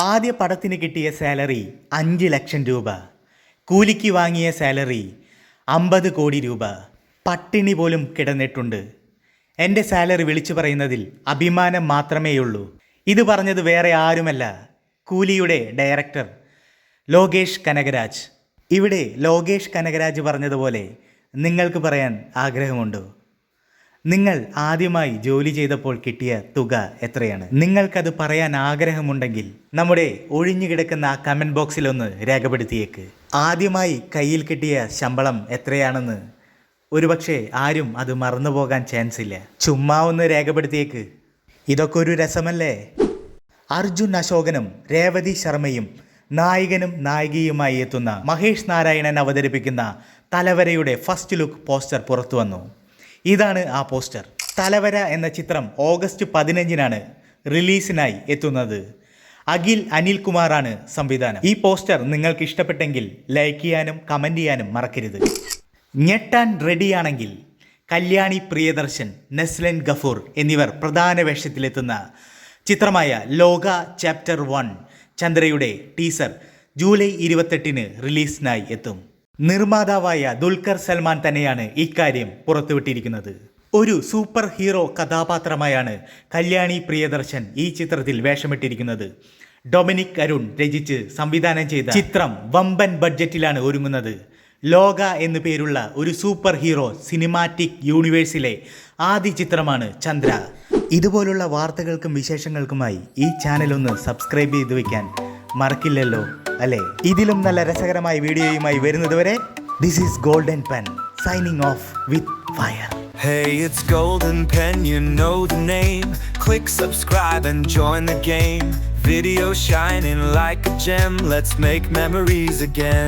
ആദ്യ പടത്തിന് കിട്ടിയ സാലറി അഞ്ച് ലക്ഷം രൂപ. കൂലിക്ക് വാങ്ങിയ സാലറി അമ്പത് കോടി രൂപ. പട്ടിണി പോലും കിടന്നിട്ടുണ്ട്. എന്റെ സാലറി വിളിച്ചു പറയുന്നതിൽ അഭിമാനം മാത്രമേയുള്ളൂ. ഇത് പറഞ്ഞത് വേറെ ആരുമല്ല കൂലിയുടെ ഡയറക്ടർ ലോകേഷ് കനകരാജ്. ഇവിടെ ലോകേഷ് കനകരാജ് പറഞ്ഞതുപോലെ നിങ്ങൾക്ക് പറയാൻ ആഗ്രഹമുണ്ടോ? നിങ്ങൾ ആദ്യമായി ജോലി ചെയ്തപ്പോൾ കിട്ടിയ തുക എത്രയാണ്? നിങ്ങൾക്കത് പറയാൻ ആഗ്രഹമുണ്ടെങ്കിൽ നമ്മുടെ ഒഴിഞ്ഞു കിടക്കുന്ന ആ കമന്റ് ബോക്സിലൊന്ന് രേഖപ്പെടുത്തിയേക്ക്. ആദ്യമായി കയ്യിൽ കിട്ടിയ ശമ്പളം എത്രയാണെന്ന് ഒരുപക്ഷെ ആരും അത് മറന്നു പോകാൻ ചാൻസ് ഇല്ല. ചുമ്മാ ഒന്ന് രേഖപ്പെടുത്തിയേക്ക്. ഇതൊക്കെ ഒരു രസമല്ലേ? അർജുൻ അശോകനും രേവതി ശർമ്മയും നായകനും നായികയുമായി എത്തുന്ന മഹേഷ് നാരായണൻ അവതരിപ്പിക്കുന്ന തലവരയുടെ ഫസ്റ്റ് ലുക്ക് പോസ്റ്റർ പുറത്തു വന്നു. ഇതാണ് ആ പോസ്റ്റർ. തലവര എന്ന ചിത്രം ഓഗസ്റ്റ് പതിനഞ്ചിനാണ് റിലീസിനായി എത്തുന്നത്. അഖിൽ അനിൽകുമാറാണ് സംവിധാനം. ഈ പോസ്റ്റർ നിങ്ങൾക്ക് ഇഷ്ടപ്പെട്ടെങ്കിൽ ലൈക്ക് ചെയ്യാനും കമന്റ് ചെയ്യാനും മറക്കരുത്. ഞെട്ടാൻ റെഡിയാണെങ്കിൽ കല്യാണി പ്രിയദർശൻ നെസ്ലൻ ഗഫൂർ എന്നിവർ പ്രധാന വേഷത്തിലെത്തുന്ന ചിത്രമായ ലോക ചാപ്റ്റർ വൺ ചന്ദ്രയുടെ ടീസർ ജൂലൈ ഇരുപത്തെട്ടിന് റിലീസിനായി എത്തും. നിർമ്മാതാവായ ദുൽഖർ സൽമാൻ തന്നെയാണ് ഇക്കാര്യം പുറത്തുവിട്ടിരിക്കുന്നത്. ഒരു സൂപ്പർ ഹീറോ കഥാപാത്രമായാണ് കല്യാണി പ്രിയദർശൻ ഈ ചിത്രത്തിൽ വേഷമിട്ടിരിക്കുന്നത്. ഡൊമിനിക് അരുൺ രചിച്ച് സംവിധാനം ചെയ്ത ചിത്രം വമ്പൻ ബഡ്ജറ്റിലാണ് ഒരുങ്ങുന്നത്. ലോക എന്നു പേരുള്ള ഒരു സൂപ്പർ ഹീറോ സിനിമാറ്റിക് യൂണിവേഴ്സിലെ ആദ്യ ചിത്രമാണ് ചന്ദ്ര. ഇതുപോലുള്ള വാർത്തകൾക്കും വിശേഷങ്ങൾക്കുമായി ഈ ചാനൽ ഒന്ന് സബ്സ്ക്രൈബ് ചെയ്തു വയ്ക്കാൻ മറക്കില്ലല്ലോ. അല്ലേ ഇതിലും നല്ല രസകരമായ വീഡിയോയുമായി വരുന്നതുവരെ this is golden pen signing off with fire Hey, it's Golden Pen, you know the name. Click subscribe and join the game. Video shining like a gem, let's make memories again.